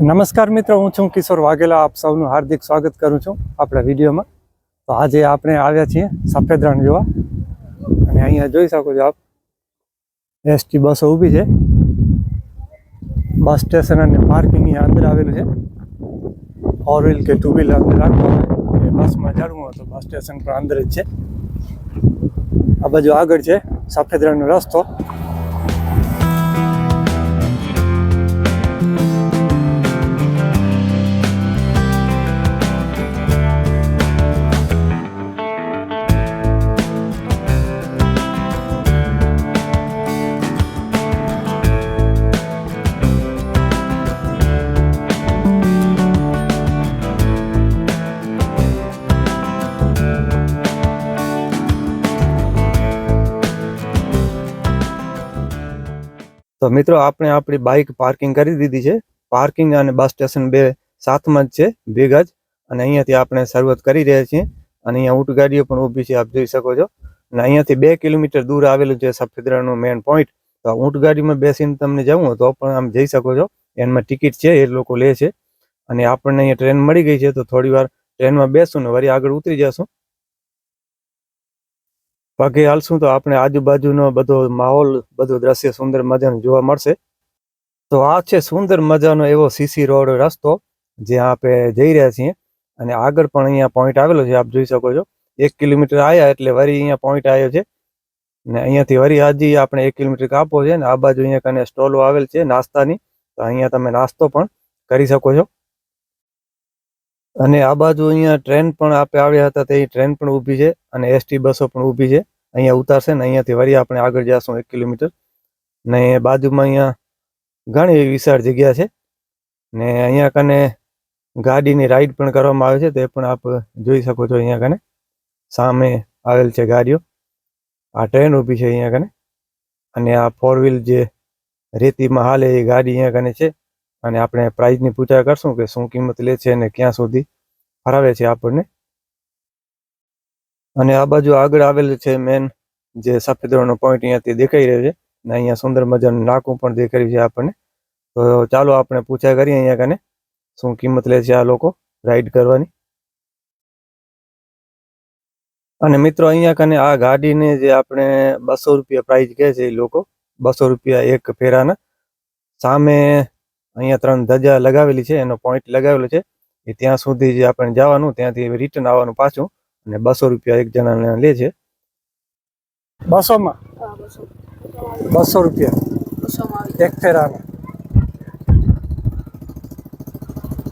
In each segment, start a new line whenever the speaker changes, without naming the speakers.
નમસ્કાર મિત્રો, હું છું કિશોર વાઘેલા. આપ સૌનું હાર્દિક સ્વાગત કરું છું આપણા વિડીયોમાં. તો આજે આપણે આવ્યા છીએ સફેદ રણ જોવા. અને અહીંયા જોઈ શકો છો આપ. એસટી બસો ઊભી છે. બસ સ્ટેશન અને પાર્કિંગ અહીંયા અંદર આવેલું છે. ફોર વ્હીલ કે ટુ વ્હીલ અંદર રાખવું હોય કે બસમાં ચડવું હોય તો બસ સ્ટેશન પણ અંદર જ છે. આ બાજુ આગળ છે સફેદ રણનો રસ્તો. તો મિત્રો, આપણે આપણી બાઇક પાર્કિંગ કરી દીધી છે. પાર્કિંગ અને બસ સ્ટેશન બે સાથમાં જ છે, ભેગા જ. અને અહીંયાથી આપણે શરૂઆત કરી રહ્યા છીએ. અને અહીંયા ઊંટ ગાડીઓ પણ ઊભી છે, આપ જોઈ શકો છો. અને અહીંયાથી બે કિલોમીટર દૂર આવેલું છે સફેદરાનું મેઇન પોઈન્ટ તો ઊંટગાડીમાં ઊંટ ગાડીમાં બેસીને તમને જવું તો પણ આમ જઈ શકો છો. એમાં ટિકિટ છે, એ લોકો લે છે. અને આપણને અહીંયા ટ્રેન મળી ગઈ છે, તો થોડી વાર ટ્રેનમાં બેસું ને વળી આગળ ઉતરી જશું. પગે હાલશું તો આપણે આજુબાજુનો બધો માહોલ, બધું દ્રશ્ય સુંદર મજાનું જોવા મળશે. તો આ છે સુંદર મજાનો એવો સીસી રોડ રસ્તો, જ્યાં આપણે જઈ રહ્યા છીએ. અને આગળ પણ અહીંયા પોઈન્ટ આવેલો છે, આપ જોઈ શકો છો. એક કિલોમીટર આવ્યા એટલે વરી અહીંયા પોઈન્ટ આવ્યો છે. ને અહીંયાથી વરી હાજી આપણે એક કિલોમીટર કાપો છે ને આ બાજુ અહીંયા કને સ્ટોલો આવેલ છે નાસ્તાની. તો અહીંયા તમે નાસ્તો પણ કરી શકો છો. અને આ બાજુ અહીંયા ટ્રેન પણ આપણે આવ્યા હતા તે ટ્રેન પણ ઊભી છે અને એસટી બસો પણ ઊભી છે. અહીંયા ઉતારશે ને અહીંયાથી વળી આપણે આગળ જઈશું એક કિલોમીટર. ને બાજુમાં અહીંયા ઘણી એવી વિશાળ જગ્યા છે. ને અહીંયા કને ગાડીની રાઈડ પણ કરવામાં આવે છે, તે પણ આપ જોઈ શકો છો અહીંયા કને. સામે આવેલ છે ગાડીઓ. આ ટ્રેન ઊભી છે અહીંયા કને. અને આ ફોર વ્હીલ જે રેતીમાં હાલે એ ગાડી અહીંયા કને છે. અને આપણે પ્રાઇઝની પૂછા કરશું કે શું કિંમત લે છે અને ક્યાં સુધી ફરાવે છે આપણને. અને આ બાજુ આગળ આવેલ છે મેન જે સફેદ રણનો પોઈન્ટ અહીંયાથી દેખાઈ રહ્યો છે અને અહીંયા સુંદર મજાનું નાકું પણ દેખાયું છે આપણને. તો ચાલો આપણે પૂછા કરીએ અહીંયા કને, શું કિંમત લે છે આ લોકો રાઈડ કરવાની. અને મિત્રો અહીંયા કને આ ગાડીને જે આપણે બસો રૂપિયા પ્રાઇઝ કહે છે એ લોકો, બસો રૂપિયા એક ફેરાના. સામે અહીંયા ત્રણ ધજા લગાવેલી છે એનો પોઈન્ટ લગાવેલો છે. એ ત્યાં સુધી જે આપણે જવાનું ત્યાંથી રિટર્ન આવવાનું પાછું અને બસો રૂપિયા એક જણાને લે છે. બસોમાં?
બસો.
રૂપિયા. એક ફેરાના.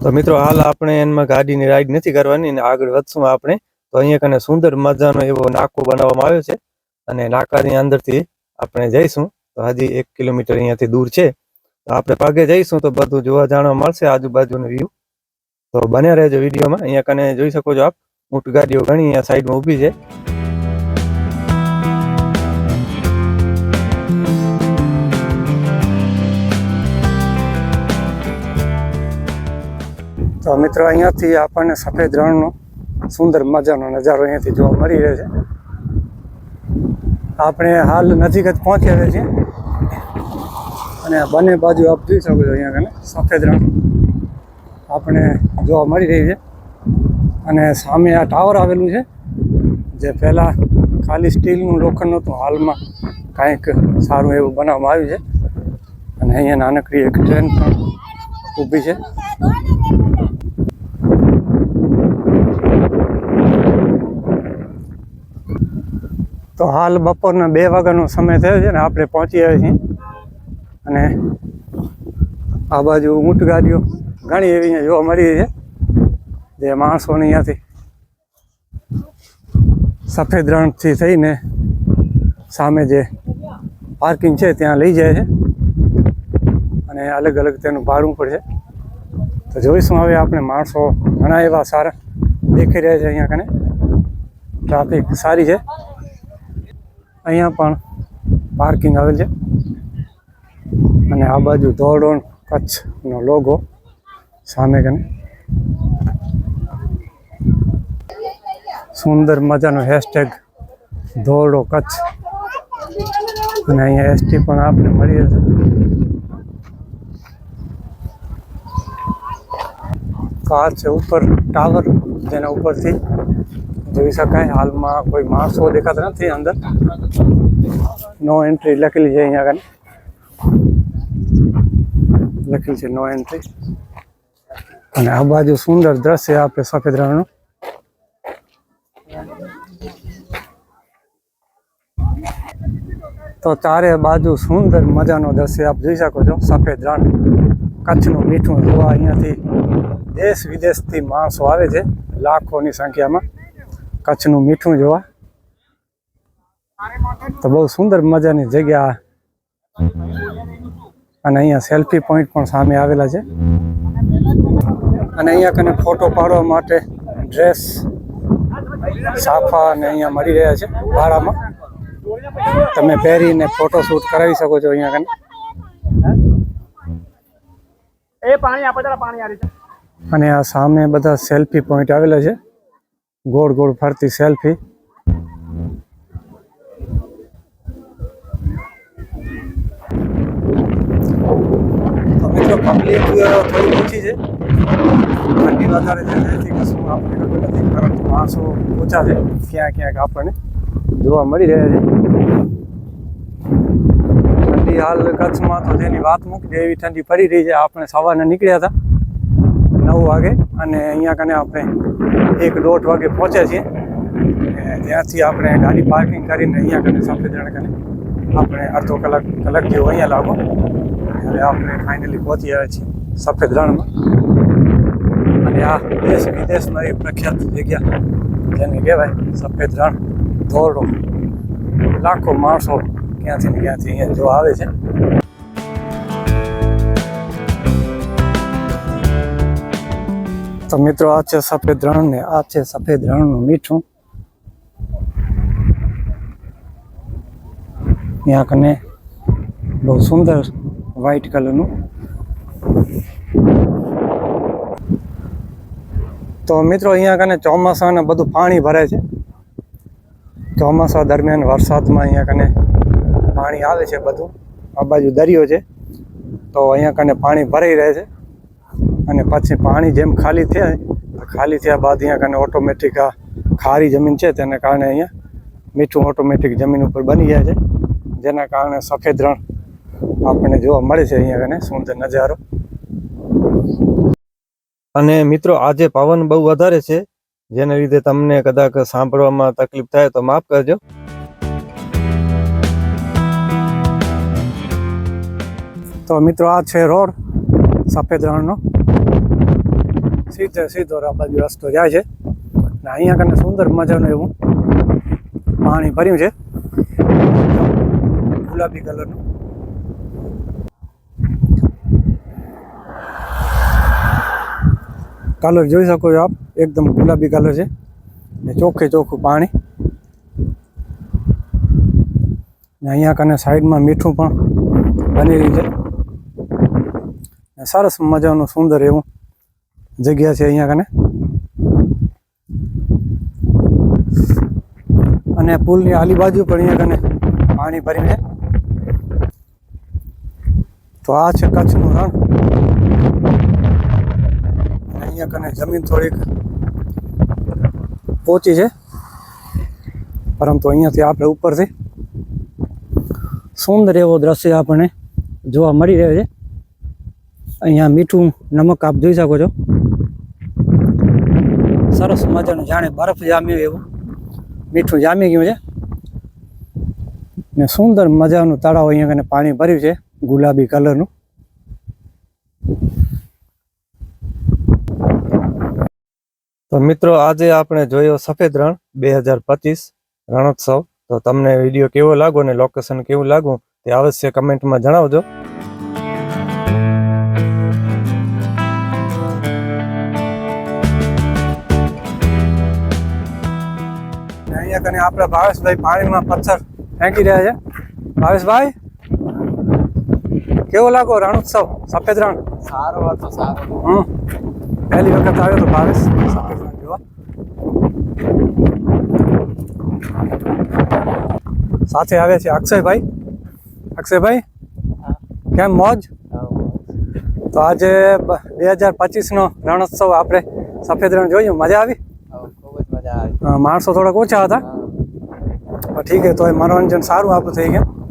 તો મિત્રો હાલ આપણે એમાં ગાડીની રાઈડ નથી કરવાની અને આગળ વધશું આપણે. તો અહીંયા કને સુંદર મજાનો એવો નાકો બનાવવામાં આવ્યો છે અને નાકાની અંદરથી આપણે જઈશું. તો હજી એક કિલોમીટર અહીંયાથી દૂર છે. આપણે પગે જઈશું તો બધું જોવા જાણવા મળશે આજુબાજુનું વ્યૂ તો બન્યા રહેજો વિડીયોમાં. અહીંયા કને જોઈ શકો છો આપ. ઊંટ ગાડીઓ ઘણી અહીંયા સાઈડમાં ઊભી છે. તો મિત્રો અહીંયાથી આપણને સફેદ રણનો સુંદર મજાનો નજારો અહીંયાથી જોવા મળી રહ્યો છે. આપણે હાલ નજીક જ પહોંચી આવ્યા છીએ. અને આ બંને બાજુ આપ જોઈ શકો છો અહીંયા કને સફેદ રણ આપણે જોવા મળી રહી છે. અને સામે આ ટાવર આવેલું છે, જે પહેલાં ખાલી સ્ટીલનું લોખંડ હતું હાલમાં કાંઈક સારું એવું બનાવવામાં આવ્યું છે. અને અહીંયા નાનકડી એક ટ્રેન પણ ઊભી છે. તો હાલ બપોરના બે વાગ્યાનો સમય થયો છે ને આપણે પહોંચી આવ્યા છીએ. અને આ બાજુ ઊંટ ગાડીઓ ઘણી એવી અહીંયા જોવા મળી છે. જે માણસોને અહીંયાથી સફેદ રણથી થઈને સામે જે પાર્કિંગ છે ત્યાં લઈ જાય છે. અને અલગ અલગ તેનું ભાડું પડે તો જોઈશું હવે આપણે માણસો ઘણા એવા સારા દેખાઈ રહ્યા છે અહીંયા કને. ટ્રાફિક સારી છે. અહીંયા પણ પાર્કિંગ આવેલ છે. અને આ બાજુ ધોરડોણ કચ્છનો લોગો સામે કને. સુંદર મજાનો હેશટેગ ધોરડો કચ્છ. અને અહીંયા એસટી પણ આપણે મળી જશે
કાર છે ઉપર, ટાવર જેના ઉપરથી. જોઈ શકાય હાલમાં કોઈ માણસો દેખાતા નથી અંદર. નો એન્ટ્રી લખેલી છે અહીંયા આગળ. લખેલી છે નો એન્ટ્રી અને આ બાજુ સુંદર દ્રશ્ય આપે સફેદ રણનું તો ચારે બાજુ સુંદર મજાનો દ્રશ્ય આપ જોઈ શકો છો, સફેદ રણ કચ્છનું મીઠું જોવા અહીંયાથી દેશ વિદેશથી માણસો આવે છે, લાખોની સંખ્યામાં કચ્છનું મીઠું જોવા. તો બહુ સુંદર મજાની જગ્યા અને અહીંયા સેલ્ફી પોઈન્ટ પણ સામે આવેલા છે. અને અહીંયા કને ફોટો પાડવા માટે ડ્રેસ સાફા અને અહીંયા મળી રહ્યા છે ભાડામાં. તમે પહેરીને ફોટો શૂટ કરાવી શકો છો અહીંયા કને.
એ પાણી આપો જરા પાણી આ
અને આ સામે બધા સેલ્ફી પોઈન્ટ આવેલા છે. ગોળ ગોળ ફરતી સેલ્ફી તો પબ્લિક થોડી ઓછી છે. ઠંડી વધારે છે, જેથી કશું આપણે ખબર નથી પરંતુ માણસો ઓછા છે ક્યાંક ક્યાંક આપણને જોવા મળી રહ્યા છે. ઠંડી હાલ કચ્છમાં તો જેની વાત મૂકી એવી ઠંડી પડી રહી છે. આપણે સવારના નીકળ્યા હતા નવ વાગે અને અહીંયા કને આપણે એક દોઢ વાગે પહોંચ્યા છીએ. ત્યાંથી આપણે ગાડી પાર્કિંગ કરીને અહીંયા કને સફેદ કને આપણે અડધો કલાક કલાક જેવો અહીંયા લાગો. હવે આપણે ફાઇનલી પહોંચી આવ્યા છીએ સફેદ રણમાં અને આ દેશ વિદેશમાં એક પ્રખ્યાત જગ્યા, જેને કહેવાય સફેદ રણ ધોરડો. લાખો માણસો ક્યાંથી ને ક્યાંથી અહીંયા જોવા આવે છે. તો મિત્રો, આ છે સફેદ રણ ને આ છે સફેદ રણનું મીઠું. ત્યાં કને બહુ સુંદર વ્હાઈટ કલરનું તો મિત્રો અહીંયા કને ચોમાસાને બધું પાણી ભરે છે ચોમાસા દરમિયાન વરસાદમાં અહીંયા કને પાણી આવે છે બધું આ બાજુ દરિયો છે તો અહીંયા કને પાણી ભરાઈ રહે છે અને પછી પાણી જેમ ખાલી થાય ખાલી થયા બાદ અહીંયા કને ઓટોમેટિક આ ખારી જમીન છે, તેને કારણે અહીંયા મીઠું ઓટોમેટિક જમીન ઉપર બની જાય છે. જેના કારણે સફેદ રણ આપણને જોવા મળે છે અહીંયા કને સુંદર નજારો.
અને મિત્રો, આજે પવન બહુ વધારે છે, જેના લીધે તમને કદાચ સાંભળવામાં તકલીફ થાય તો માફ કરજો.
તો મિત્રો, આ છે રોડ, સફેદ રણનો. સીધે સીધો આ બાજુ રસ્તો જાય છે. અહીંયા કને સુંદર મજાનું એવું પાણી ભર્યું છે. ગુલાબી કલરનું. કલર જોઈ શકો છો આપ. એકદમ ગુલાબી કલર છે. ને ચોખ્ખે ચોખ્ખું પાણી. ને અહીંયા કને સાઈડમાં મીઠું પણ બની રહ્યું છે. સરસ મજાનું સુંદર એવું જગ્યા છે અહીંયા કને. અને પુલની આલી બાજુ પણ અહીંયા કને પાણી ભર્યું છે તો આ છે કચ્છનું રણ. અહીંયા કને જમીન થોડીક પોચી છે. પરંતુ અહીંયાથી આપણે ઉપરથી સુંદર એવો દ્રશ્ય આપણને જોવા મળી રહ્યો છે. અહીંયા મીઠું નમક આપ જોઈ શકો છો. સરસ મજાનું જાણે બરફ જામ્યો એવું. મીઠું જામી ગયું છે. ને સુંદર મજાનું તળાવ અહીંયા કને પાણી ભર્યું છે. ગુલાબી કલરનું
તો મિત્રો, આજે આપણે જોયો સફેદ રણ બે હજાર પચીસ રણોત્સવ. તો તમને વીડિયો કેવો લાગો ને લોકેશન કેવું લાગુ તે અવશ્ય કમેન્ટમાં જણાવજો.
અહીંયા કને આપણા ભાવેશભાઈ પાણીમાં પથ્થર ફેંકી રહ્યા છે. ભાવેશભાઈ? કેવો લાગો રણોત્સવ સફેદ રણ?
સારો હતો સારો
હમ. પહેલી વખત આવ્યો તો ભાવેશ સફેદ રણ જોવા. સાથે આવે છે અક્ષયભાઈ. અક્ષયભાઈ કેમ મોજ? તો આજે બે હજાર પચીસનો રણોત્સવ આપણે સફેદ રણ જોયું મજા આવી?
ખૂબ જ મજા આવી.
અ, માણસો થોડાક ઓછા હતા. પણ ઠીક છે તો મનોરંજન સારું આપણું થઈ ગયું.